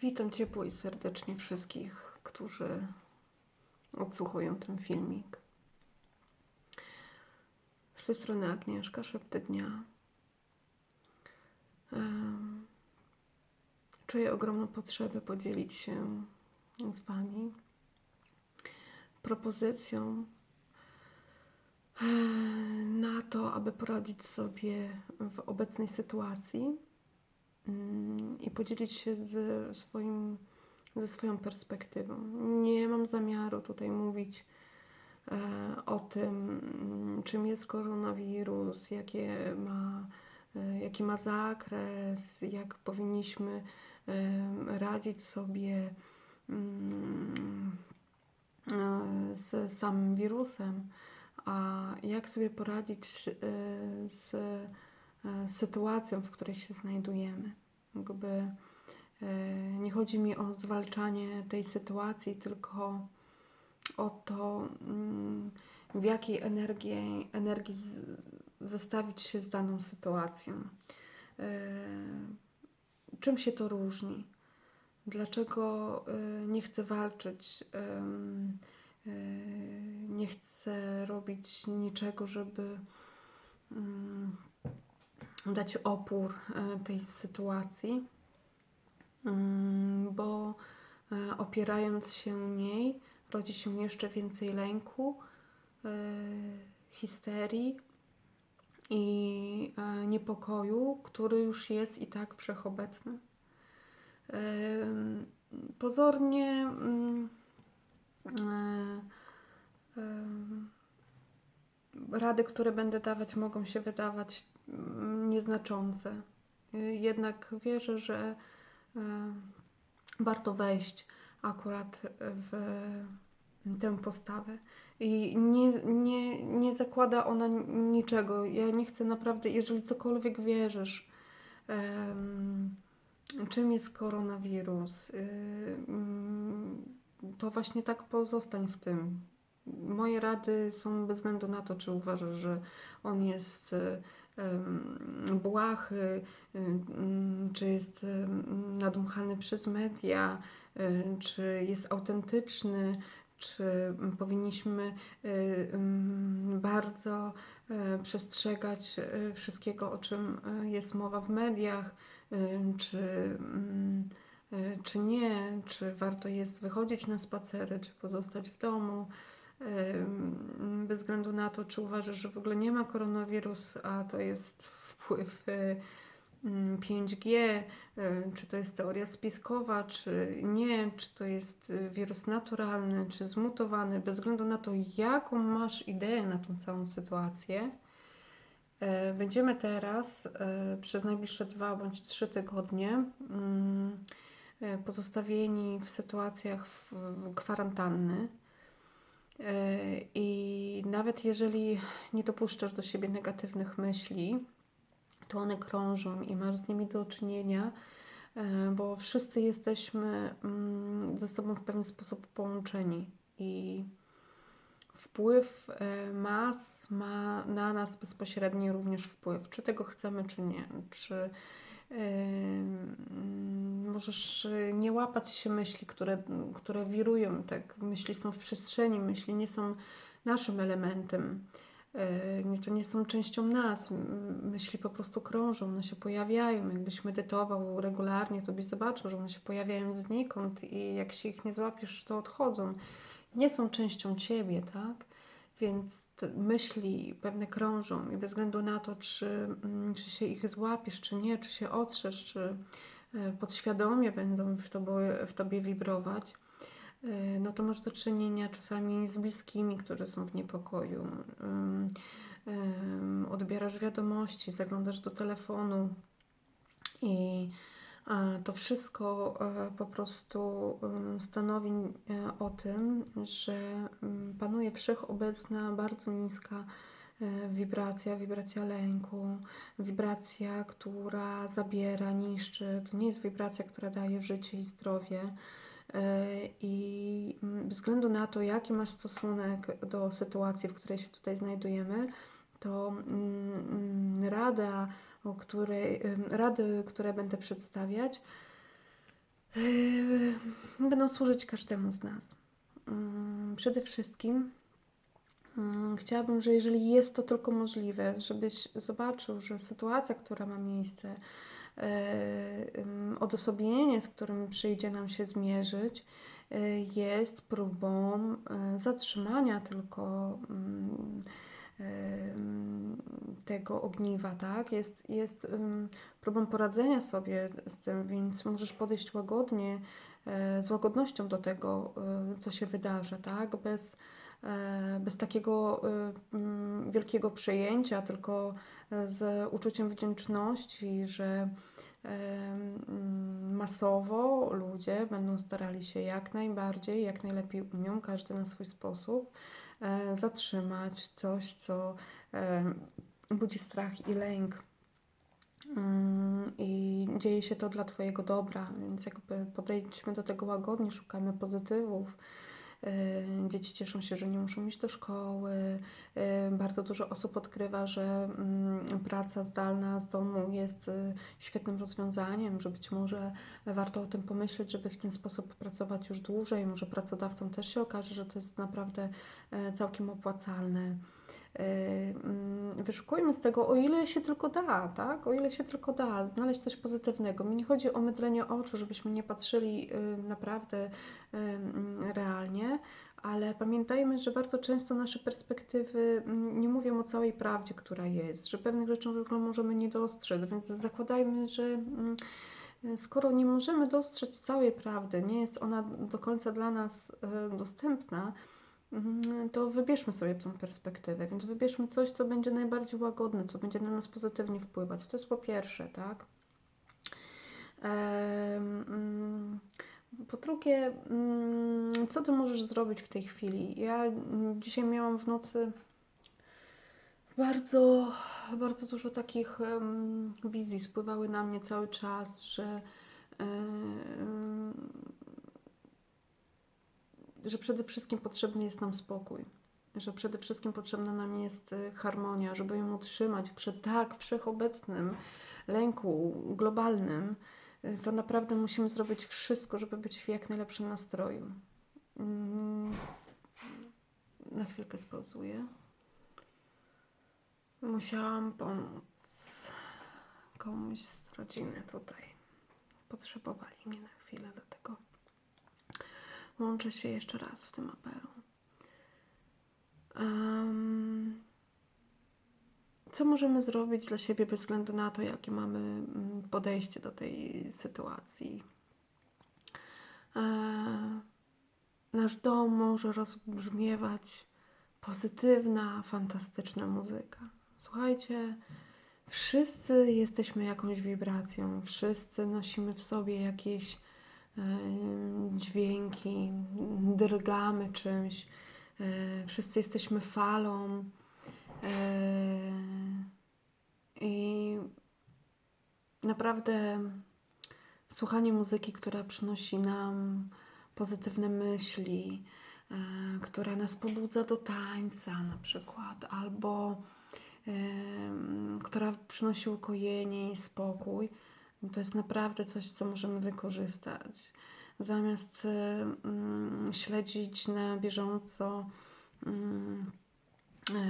Witam ciepło i serdecznie wszystkich, którzy odsłuchują ten filmik. Z tej strony Agnieszka, Szepty Dnia. Czuję ogromną potrzebę podzielić się z Wami propozycją na to, aby poradzić sobie w obecnej sytuacji i podzielić się ze, swoim, ze swoją perspektywą. Nie mam zamiaru tutaj mówić e, o tym, mm, czym jest koronawirus, jakie ma, e, jaki ma zakres, jak powinniśmy radzić sobie mm, e, z samym wirusem, a jak sobie poradzić z sytuacją, w której się znajdujemy. Jakby e, nie chodzi mi o zwalczanie tej sytuacji, tylko o to, mm, w jakiej energii, energii zestawić się z daną sytuacją. E, Czym się to różni? Dlaczego e, nie chcę walczyć? e, Nie chcę robić niczego, żeby mm, dać opór e, tej sytuacji, Mm, bo e, opierając się niej, rodzi się jeszcze więcej lęku, e, histerii i niepokoju, który już jest i tak wszechobecny. Pozornie mm, rady, które będę dawać, mogą się wydawać nieznaczące. Y, Jednak wierzę, że e, warto wejść akurat w tę postawę. I nie, nie, nie zakłada ona niczego. Ja nie chcę naprawdę, jeżeli cokolwiek wierzysz, czym jest koronawirus, y, mm, to właśnie tak pozostań w tym. Moje rady są bez względu na to, czy uważasz, że on jest em, błahy, czy jest nadmuchany przez media, czy jest autentyczny, czy powinniśmy bardzo przestrzegać wszystkiego, o czym jest mowa w mediach, czy, czy nie, czy warto jest wychodzić na spacery, czy pozostać w domu. Bez względu na to, czy uważasz, że w ogóle nie ma koronawirus, a to jest wpływ y, mm, 5G, y, czy to jest teoria spiskowa, czy nie, czy to jest y, wirus naturalny, czy zmutowany, bez względu na to, jaką masz ideę na tą całą sytuację. Będziemy teraz przez najbliższe dwa bądź trzy tygodnie mm, pozostawieni w sytuacjach kwarantanny. E, I nawet jeżeli nie dopuszczasz do siebie negatywnych myśli, to one krążą i masz z nimi do czynienia, e, bo wszyscy jesteśmy mm, ze sobą w pewien sposób połączeni i wpływ e, mas ma na nas bezpośredni również wpływ, czy tego chcemy, czy nie. Czy możesz y, nie łapać się myśli, które, które wirują, tak? Myśli są w przestrzeni, myśli nie są naszym elementem, to nie są częścią nas. Myśli po prostu krążą, one się pojawiają. Jakbyś medytował regularnie, to byś zobaczył, że one się pojawiają znikąd i jak się ich nie złapiesz, to odchodzą. Nie są częścią ciebie, tak? Więc myśli pewne krążą i bez względu na to, czy, mm, czy się ich złapiesz, czy nie, czy się otrzesz, czy e, podświadomie będą w tobie, w tobie wibrować, e, no to masz do czynienia czasami z bliskimi, którzy są w niepokoju. Ym, Odbierasz wiadomości, zaglądasz do telefonu i to wszystko e, po prostu em, stanowi e, o tym, że em, panuje wszechobecna, bardzo niska e, wibracja, wibracja lęku, wibracja, która zabiera, niszczy. To nie jest wibracja, która daje życie i zdrowie. E, I mm, bez względu na to, jaki masz stosunek do sytuacji, w której się tutaj znajdujemy, to mm, mm, rada, o której, rady, które będę przedstawiać, yy, będą służyć każdemu z nas. Mm, Przede wszystkim mm, chciałabym, że jeżeli jest to tylko możliwe, żebyś zobaczył, że sytuacja, która ma miejsce, yy, odosobnienie, z którym przyjdzie nam się zmierzyć, yy, jest próbą zatrzymania tylko mm, tego ogniwa, tak? Jest, jest próbą poradzenia sobie z tym, więc możesz podejść łagodnie, e, z łagodnością do tego, e, co się wydarza, tak? Bez, e, bez takiego wielkiego przejęcia, tylko z uczuciem wdzięczności, że masowo ludzie będą starali się jak najbardziej, jak najlepiej umią, każdy na swój sposób, zatrzymać coś, co e, budzi strach i lęk. Mm, I dzieje się to dla Twojego dobra, więc jakby podejdźmy do tego łagodnie, szukamy pozytywów. Yy, Dzieci cieszą się, że nie muszą iść do szkoły. Yy, Bardzo dużo osób odkrywa, że mm, praca zdalna z domu jest y, świetnym rozwiązaniem, że być może warto o tym pomyśleć, żeby w ten sposób pracować już dłużej. Może pracodawcom też się okaże, że to jest naprawdę e, całkiem opłacalne. Mm, Wyszukujmy z tego, o ile się tylko da, tak? O ile się tylko da, znaleźć coś pozytywnego. Mi nie chodzi o mydlenie oczu, żebyśmy nie patrzyli naprawdę mm, realnie, pamiętajmy, że bardzo często nasze perspektywy mm, nie mówią o całej prawdzie, która jest, że pewnych rzeczy w ogóle możemy nie dostrzec, więc zakładajmy, że mm, skoro nie możemy dostrzec całej prawdy, nie jest ona do końca dla nas yy, dostępna, Mhm, To wybierzmy sobie tą perspektywę, więc wybierzmy coś, co będzie najbardziej łagodne, co będzie na nas pozytywnie wpływać. To jest po pierwsze, tak? Em, mm, Po drugie, mm, co ty możesz zrobić w tej chwili? Ja mm, dzisiaj miałam w nocy bardzo, bardzo dużo takich wizji spływały na mnie cały czas, że że przede wszystkim potrzebny jest nam spokój, że przede wszystkim potrzebna nam jest y, harmonia, żeby ją utrzymać przy tak wszechobecnym lęku globalnym, to naprawdę musimy zrobić wszystko, żeby być w jak najlepszym nastroju. Mm, Na chwilkę spauzuję. Musiałam pomóc komuś z rodziny tutaj. Potrzebowali mnie na chwilę, dlatego Łączę się jeszcze raz w tym apelu. Em, co możemy zrobić dla siebie bez względu na to, jakie mamy mm, podejście do tej sytuacji? E, nasz dom może rozbrzmiewać pozytywna, fantastyczna muzyka. Słuchajcie, wszyscy jesteśmy jakąś wibracją, wszyscy nosimy w sobie jakieś em, dźwięki, drgamy czymś, e, wszyscy jesteśmy falą. E, I naprawdę słuchanie muzyki, która przynosi nam pozytywne myśli, e, która nas pobudza do tańca na przykład, albo em, która przynosi ukojenie i spokój, to jest naprawdę coś, co możemy wykorzystać. Zamiast śledzić na bieżąco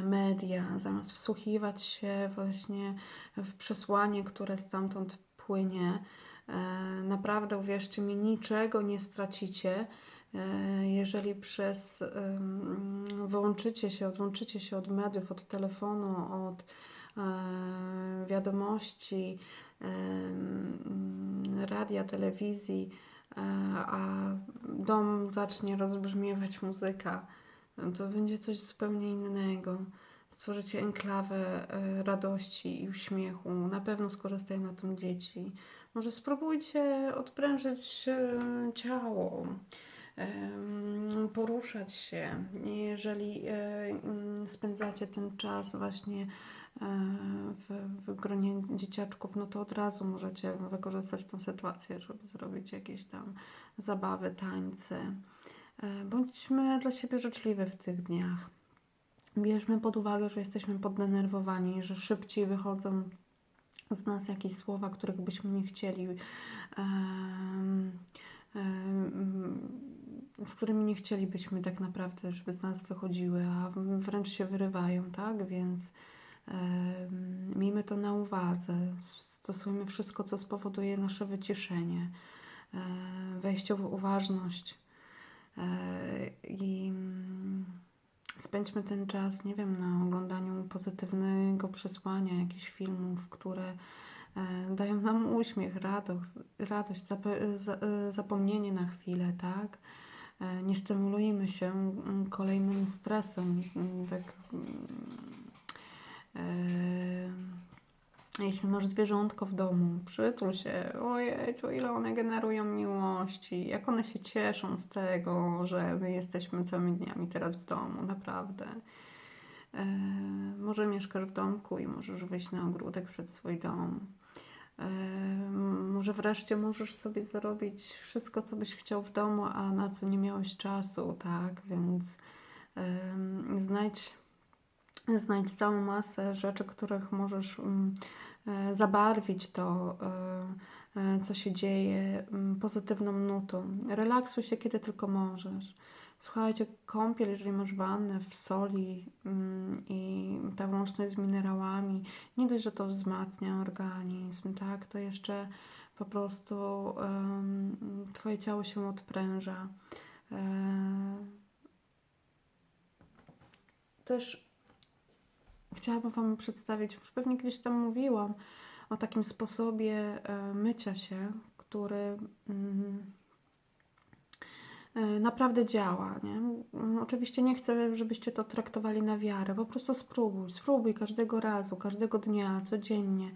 media, zamiast wsłuchiwać się właśnie w przesłanie, które stamtąd płynie, e, naprawdę uwierzcie mi, niczego nie stracicie, e, jeżeli przez wyłączycie się, odłączycie się od mediów, od telefonu, od e, wiadomości, radia, telewizji, a dom zacznie rozbrzmiewać muzyka, to będzie coś zupełnie innego. Stworzycie enklawę e, radości i uśmiechu. Na pewno skorzystają na tym dzieci. Może spróbujcie odprężyć e, ciało, poruszać się. Jeżeli e, mm, spędzacie ten czas właśnie w, w gronie dzieciaczków, no to od razu możecie wykorzystać tę sytuację, żeby zrobić jakieś tam zabawy, tańce. E, Bądźmy dla siebie życzliwi w tych dniach. Bierzmy pod uwagę, że jesteśmy poddenerwowani, że szybciej wychodzą z nas jakieś słowa, których byśmy nie chcieli em, em, z którymi nie chcielibyśmy tak naprawdę, żeby z nas wychodziły, a wręcz się wyrywają, tak? Więc miejmy to na uwadze. Stosujmy wszystko, co spowoduje nasze wyciszenie, e, wejście w uważność e, i mm, spędźmy ten czas, nie wiem, na oglądaniu pozytywnego przesłania, jakichś filmów, które e, dają nam uśmiech, radość, radość e, zapomnienie na chwilę, tak? E, Nie stymulujmy się mm, kolejnym stresem, mm, tak. e, Jeśli masz zwierzątko w domu, przytul się, ojej, ile one generują miłości, jak one się cieszą z tego, że my jesteśmy całymi dniami teraz w domu, naprawdę. E, może mieszkasz w domku i możesz wyjść na ogródek przed swój dom. E, może wreszcie możesz sobie zarobić wszystko, co byś chciał w domu, a na co nie miałeś czasu, tak? Więc em, znajdź, znajdź całą masę rzeczy, których możesz mm, zabarwić to, e, e, co się dzieje, pozytywną nutą. Relaksuj się, kiedy tylko możesz. Słuchajcie, kąpiel, jeżeli masz wannę w soli mm, i ta łączność z minerałami, nie dość, że to wzmacnia organizm, tak, to jeszcze po prostu Twoje ciało się odpręża. E, też chciałabym Wam przedstawić, już pewnie kiedyś tam mówiłam, o takim sposobie e, mycia się, który mm, e, naprawdę działa. Nie? Mm, Oczywiście nie chcę, żebyście to traktowali na wiarę. Po prostu spróbuj, spróbuj każdego razu, każdego dnia, codziennie.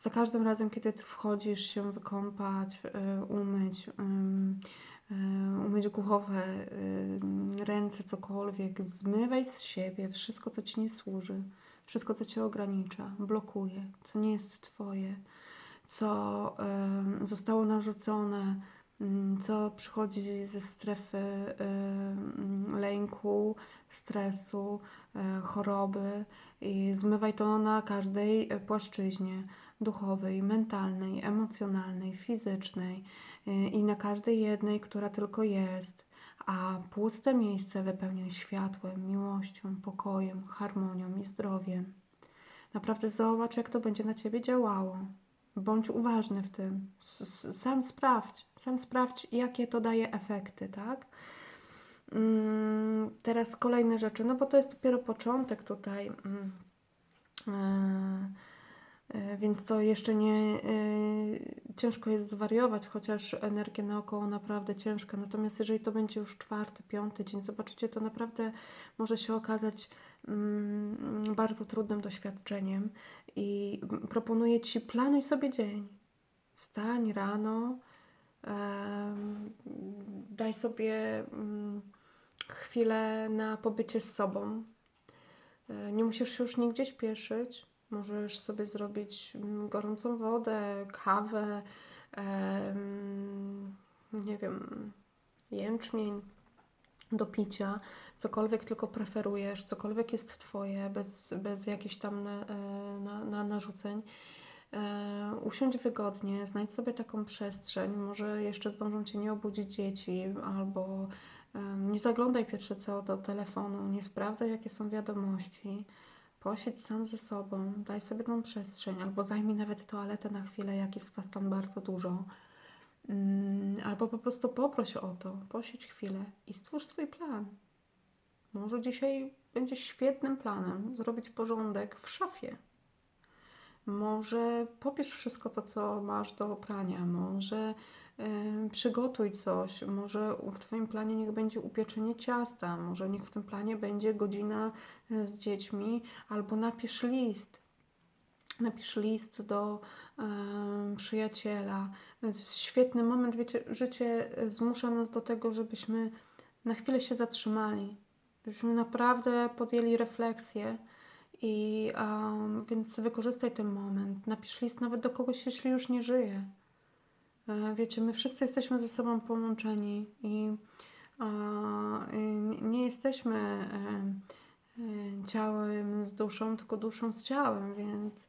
Za każdym razem, kiedy wchodzisz się wykąpać, e, umyć, e, umyć głowę, ręce, cokolwiek, zmywaj z siebie wszystko, co ci nie służy, wszystko, co cię ogranicza, blokuje, co nie jest twoje, co ym, zostało narzucone, ym, co przychodzi ze strefy ym, lęku, stresu, e, choroby i zmywaj to na każdej e, płaszczyźnie duchowej, mentalnej, emocjonalnej, fizycznej y, i na każdej jednej, która tylko jest, a puste miejsce wypełniaj światłem, miłością, pokojem, harmonią i zdrowiem. Naprawdę zobacz, jak to będzie na ciebie działało. Bądź uważny w tym. Sam sprawdź, sam sprawdź, jakie to daje efekty, tak? Mm, Teraz kolejne rzeczy, no bo to jest dopiero początek tutaj. e, Więc to jeszcze nie e, ciężko jest zwariować, chociaż energia naokoło naprawdę ciężka. Natomiast jeżeli to będzie już czwarty, piąty dzień, zobaczycie, to naprawdę może się okazać mm, bardzo trudnym doświadczeniem. I proponuję Ci, planuj sobie dzień. Wstań rano, daj sobie mm, chwilę na pobycie z sobą. E, Nie musisz się już nigdzie śpieszyć. Możesz sobie zrobić mm, gorącą wodę, kawę, nie wiem, jęczmień do picia, cokolwiek tylko preferujesz, cokolwiek jest Twoje, bez, bez jakichś tam na, na, na narzuceń. E, usiądź wygodnie, znajdź sobie taką przestrzeń. Może jeszcze zdążą Cię nie obudzić dzieci, albo em, nie zaglądaj pierwsze co do telefonu, nie sprawdzaj, jakie są wiadomości. Posiedź sam ze sobą, daj sobie tą przestrzeń, albo zajmij nawet toaletę na chwilę, jak jest Was tam bardzo dużo. Mm, Albo po prostu poproś o to, posiedź chwilę i stwórz swój plan. Może dzisiaj będzie świetnym planem zrobić porządek w szafie. Może pobierz wszystko to, co masz do prania, może przygotuj coś, może w Twoim planie niech będzie upieczenie ciasta, może niech w tym planie będzie godzina e, z dziećmi, albo napisz list. Napisz list do em, przyjaciela. To jest świetny moment, wiecie, życie e, zmusza nas do tego, żebyśmy na chwilę się zatrzymali, żebyśmy naprawdę podjęli refleksję. I em, więc wykorzystaj ten moment. Napisz list nawet do kogoś, jeśli już nie żyje. E, Wiecie, my wszyscy jesteśmy ze sobą połączeni i nie jesteśmy e, e, ciałem z duszą, tylko duszą z ciałem, więc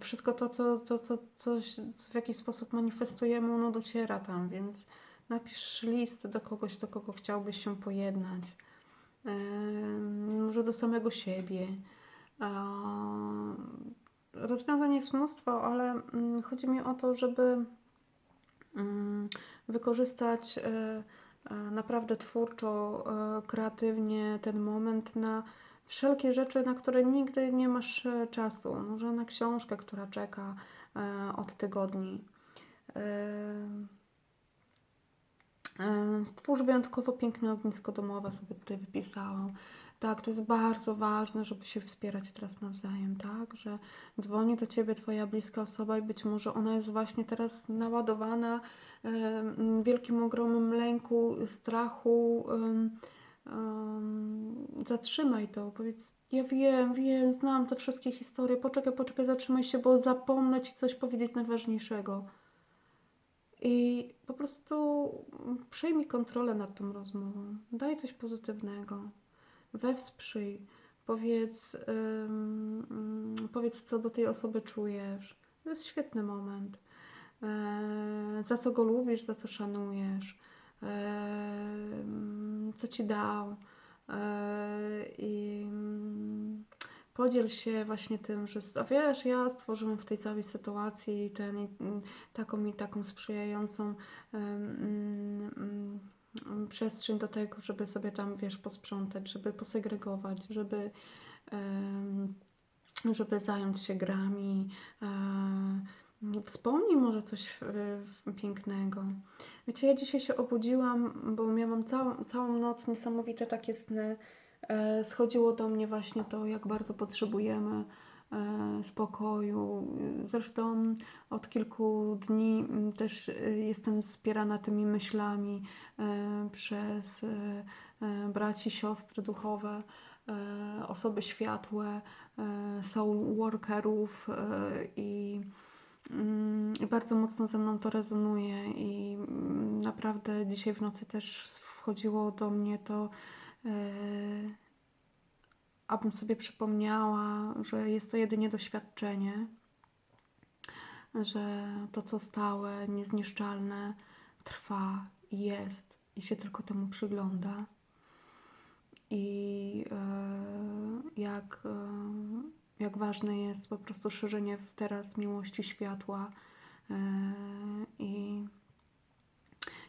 wszystko to, co, to, co coś w jakiś sposób manifestujemy, ono dociera tam, więc napisz list do kogoś, do kogo chciałbyś się pojednać. Może do samego siebie. Rozwiązań jest mnóstwo, ale mm, chodzi mi o to, żeby wykorzystać e, e, naprawdę twórczo, e, kreatywnie ten moment na wszelkie rzeczy, na które nigdy nie masz czasu. Może na książkę, która czeka od tygodni. Stwórz wyjątkowo piękne ognisko domowe, sobie tutaj wypisałam. Tak, to jest bardzo ważne, żeby się wspierać teraz nawzajem, tak? Że dzwoni do ciebie twoja bliska osoba i być może ona jest właśnie teraz naładowana em, wielkim, ogromnym lęku, strachu. em, zatrzymaj to, powiedz, ja wiem, wiem, znam te wszystkie historie, poczekaj, poczekaj, zatrzymaj się, bo zapomnę ci coś powiedzieć najważniejszego. I po prostu przejmij kontrolę nad tą rozmową. Daj coś pozytywnego. Wesprzyj. Powiedz, ym, powiedz, co do tej osoby czujesz. To jest świetny moment. E, za co go lubisz, za co szanujesz. E, co ci dał. E, I ym, podziel się właśnie tym, że a wiesz, ja stworzyłem w tej całej sytuacji ten, mm, taką i taką sprzyjającą mm, mm, mm, przestrzeń do tego, żeby sobie tam, wiesz, posprzątać, żeby posegregować, żeby, żeby zająć się grami. E, Wspomnij może coś e, pięknego. Wiecie, ja dzisiaj się obudziłam, bo miałam całą, całą noc niesamowite takie sny. E, Schodziło do mnie właśnie to, jak bardzo potrzebujemy spokoju. Zresztą od kilku dni mm, też e, jestem wspierana tymi myślami e, przez e, e, braci, siostry duchowe, e, osoby światłe, e, soul workerów e, i Mm, I bardzo mocno ze mną to rezonuje i mm, naprawdę dzisiaj w nocy też wchodziło do mnie to, e, abym sobie przypomniała, że jest to jedynie doświadczenie, że to, co stałe, niezniszczalne, trwa i jest i się tylko temu przygląda. I e, jak, e, jak ważne jest po prostu szerzenie teraz miłości światła. E, I,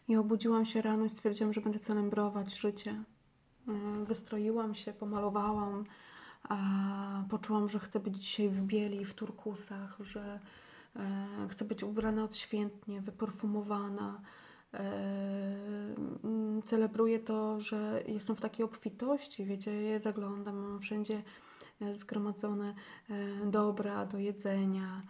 I obudziłam się rano i stwierdziłam, że będę celebrować życie. E, Wystroiłam się, pomalowałam, poczułam, że chcę być dzisiaj w bieli, w turkusach, że e, chcę być ubrana odświętnie, wyperfumowana. E, mm, Celebruję to, że jestem w takiej obfitości, wiecie, ja zaglądam, mam wszędzie e, zgromadzone dobra do jedzenia.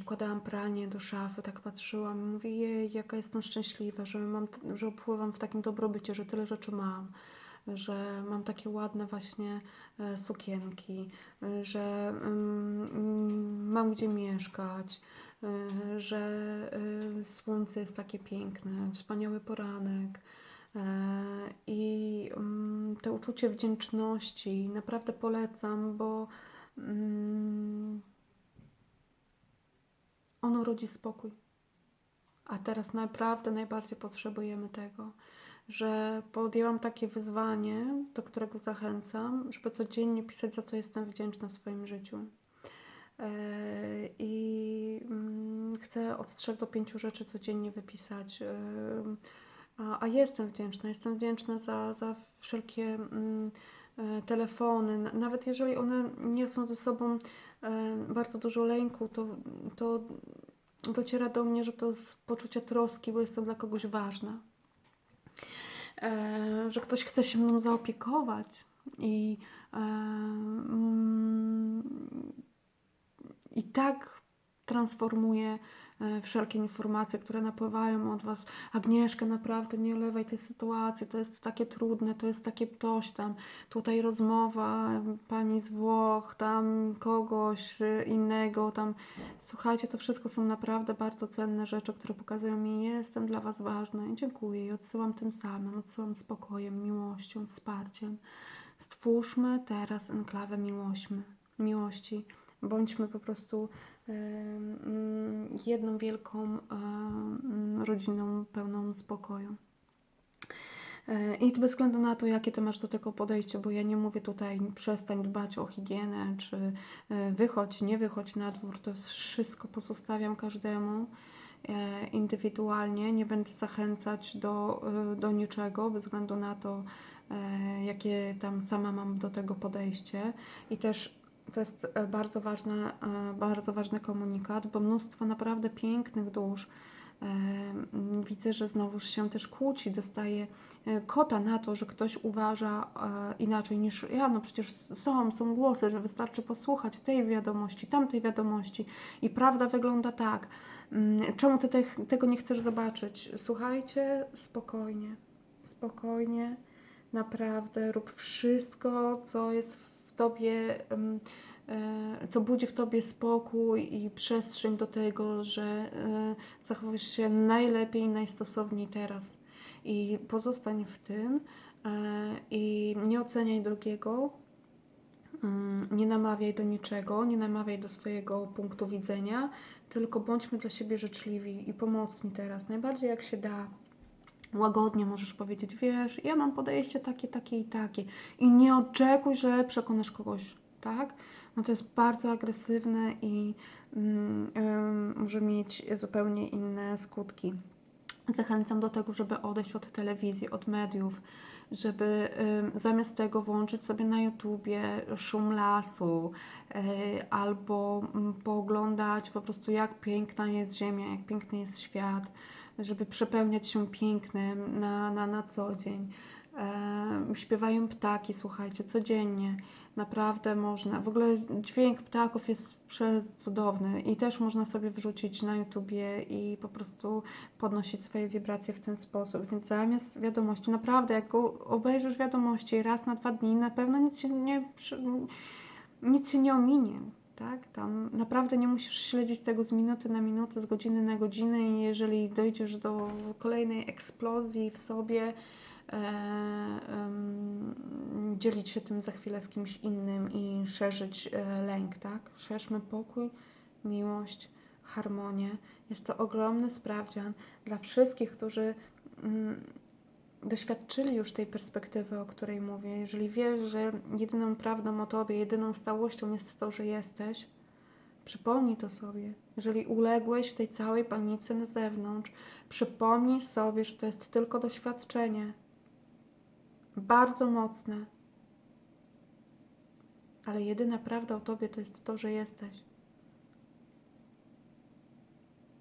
Wkładałam pranie do szafy, tak patrzyłam mówię, jej, jaka jestem szczęśliwa, że, mam, że opływam w takim dobrobycie, że tyle rzeczy mam, że mam takie ładne właśnie e, sukienki, że mm, mm, mam gdzie mieszkać, e, że e, słońce jest takie piękne, wspaniały poranek. I mm, to uczucie wdzięczności naprawdę polecam, bo ono rodzi spokój. A teraz naprawdę najbardziej potrzebujemy tego, że podjęłam takie wyzwanie, do którego zachęcam, żeby codziennie pisać, za co jestem wdzięczna w swoim życiu. E, I mm, chcę od 3 do 5 rzeczy codziennie wypisać. Em, A, a jestem wdzięczna. Jestem wdzięczna za, za wszelkie mm, e, telefony. Nawet jeżeli one niosą ze sobą e, bardzo dużo lęku, to, to dociera do mnie, że to z poczucia troski, bo jestem dla kogoś ważna. E, że ktoś chce się mną zaopiekować i, e, mm, i tak transformuje wszelkie informacje, które napływają od Was. Agnieszka, naprawdę nie olewaj tej sytuacji, to jest takie trudne, to jest takie coś tam. Tutaj rozmowa pani z Włoch, tam kogoś e, innego, tam. Słuchajcie, to wszystko są naprawdę bardzo cenne rzeczy, które pokazują mi, jestem dla Was ważna i dziękuję i odsyłam tym samym, odsyłam spokojem, miłością, wsparciem. Stwórzmy teraz enklawę miłośmy. miłości. Bądźmy po prostu jedną wielką rodziną pełną spokoju. E, I bez względu na to, jakie ty masz do tego podejście, bo ja nie mówię tutaj przestań dbać o higienę, czy e, wychodź, nie wychodź na dwór, to wszystko pozostawiam każdemu e, indywidualnie, nie będę zachęcać do, do niczego, bez względu na to, jakie tam sama mam do tego podejście. I też to jest e, bardzo, ważne, e, bardzo ważny komunikat, bo mnóstwo naprawdę pięknych dusz widzę, że znowuż się też kłóci, dostaje e, kota na to, że ktoś uważa inaczej niż ja. No przecież są, są głosy, że wystarczy posłuchać tej wiadomości, tamtej wiadomości i prawda wygląda tak. Mm, Czemu ty te, tego nie chcesz zobaczyć? Słuchajcie, spokojnie, spokojnie, naprawdę rób wszystko, co jest w tobie, e, co budzi w tobie spokój i przestrzeń do tego, że e, zachowujesz się najlepiej najstosowniej teraz. I pozostań w tym e, i nie oceniaj drugiego, mm, nie namawiaj do niczego, nie namawiaj do swojego punktu widzenia, tylko bądźmy dla siebie życzliwi i pomocni teraz, najbardziej jak się da. Łagodnie możesz powiedzieć, wiesz, ja mam podejście takie, takie i takie. I nie oczekuj, że przekonasz kogoś, tak? No to jest bardzo agresywne i mm, może mieć zupełnie inne skutki. Zachęcam do tego, żeby odejść od telewizji, od mediów, żeby zamiast tego włączyć sobie na YouTubie szum lasu y, albo mm, pooglądać po prostu jak piękna jest Ziemia, jak piękny jest świat, żeby przepełniać się pięknem na, na, na co dzień. E, śpiewają ptaki, słuchajcie, codziennie. Naprawdę można. W ogóle dźwięk ptaków jest przecudowny i też można sobie wrzucić na YouTubie i po prostu podnosić swoje wibracje w ten sposób. Więc zamiast wiadomości, naprawdę, jak obejrzysz wiadomości raz na dwa dni, na pewno nic się nie, nic się nie ominie. Tak? Tam naprawdę nie musisz śledzić tego z minuty na minutę, z godziny na godzinę i jeżeli dojdziesz do kolejnej eksplozji w sobie, e, dzielić się tym za chwilę z kimś innym i szerzyć e, lęk, tak? Szerzmy pokój, miłość, harmonię. Jest to ogromny sprawdzian dla wszystkich, którzy mm, doświadczyli już tej perspektywy, o której mówię. Jeżeli wiesz, że jedyną prawdą o tobie, jedyną stałością jest to, że jesteś, przypomnij to sobie. Jeżeli uległeś tej całej panice na zewnątrz, przypomnij sobie, że to jest tylko doświadczenie. Bardzo mocne. Ale jedyna prawda o tobie to jest to, że jesteś.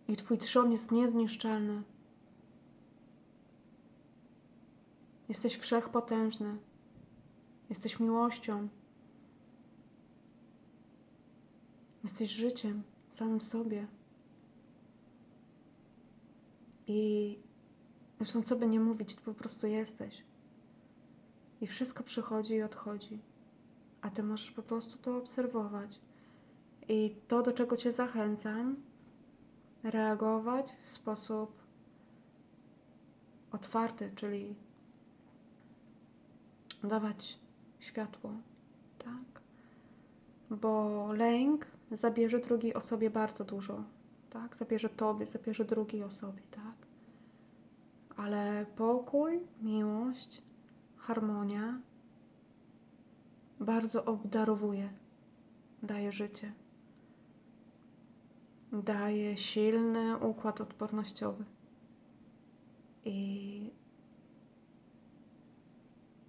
I twój trzon jest niezniszczalny. Jesteś wszechpotężny. Jesteś miłością. Jesteś życiem samym sobie. I zresztą, co by nie mówić, to po prostu jesteś. I wszystko przychodzi i odchodzi. A ty możesz po prostu to obserwować. I to, do czego cię zachęcam, reagować w sposób otwarty, czyli dawać światło, tak? Bo lęk zabierze drugiej osobie bardzo dużo, tak? Zabierze tobie, zabierze drugiej osobie, tak? Ale pokój, miłość, harmonia bardzo obdarowuje, daje życie. Daje silny układ odpornościowy. I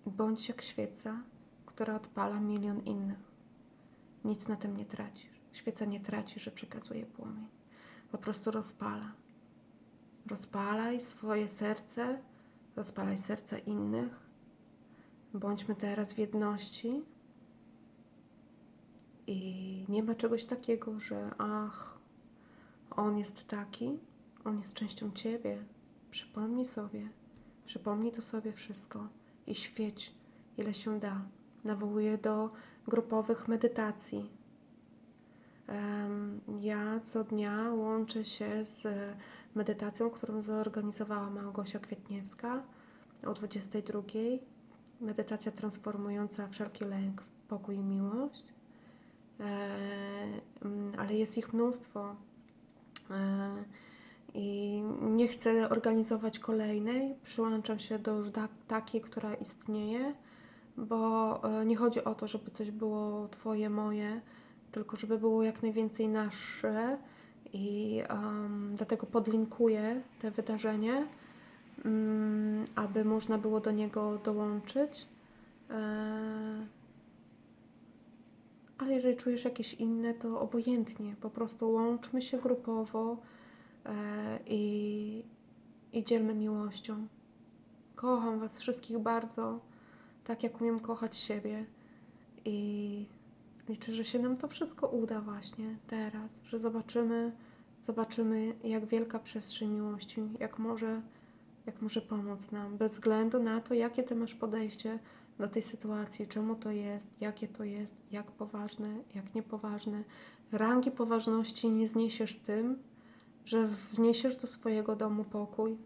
Bądź jak świeca, która odpala milion innych. Nic na tym nie tracisz. Świeca nie traci, że przekazuje płomień. Po prostu rozpala. Rozpalaj swoje serce, rozpalaj serca innych. Bądźmy teraz w jedności. I nie ma czegoś takiego, że ach, on jest taki, on jest częścią ciebie. Przypomnij sobie, przypomnij to sobie wszystko i świeć, ile się da. Nawołuję do grupowych medytacji. Ja co dnia łączę się z medytacją, którą zorganizowała Małgosia Kwietniewska o 22. Medytacja transformująca wszelki lęk w pokój i miłość. mm, ale jest ich mnóstwo. I nie chcę organizować kolejnej. Przyłączam się do już takiej, która istnieje, bo e, nie chodzi o to, żeby coś było Twoje, moje, tylko żeby było jak najwięcej nasze. I em, dlatego podlinkuję te wydarzenie, mm, aby można było do niego dołączyć. E, ale jeżeli czujesz jakieś inne, to obojętnie. Po prostu łączmy się grupowo i, i dzielmy miłością. Kocham Was wszystkich bardzo, tak jak umiem kochać siebie. I liczę, że się nam to wszystko uda właśnie teraz, że zobaczymy, zobaczymy, jak wielka przestrzeń miłości, jak może, jak może pomóc nam, bez względu na to, jakie Ty masz podejście do tej sytuacji, czemu to jest, jakie to jest, jak poważne, jak niepoważne. Rangi poważności nie zniesiesz tym, że wniesiesz do swojego domu pokój.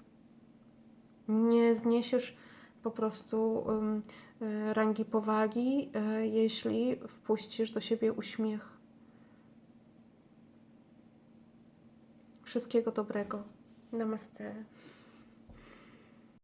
Nie zniesiesz po prostu um, rangi powagi, e, jeśli wpuścisz do siebie uśmiech. Wszystkiego dobrego. Namaste.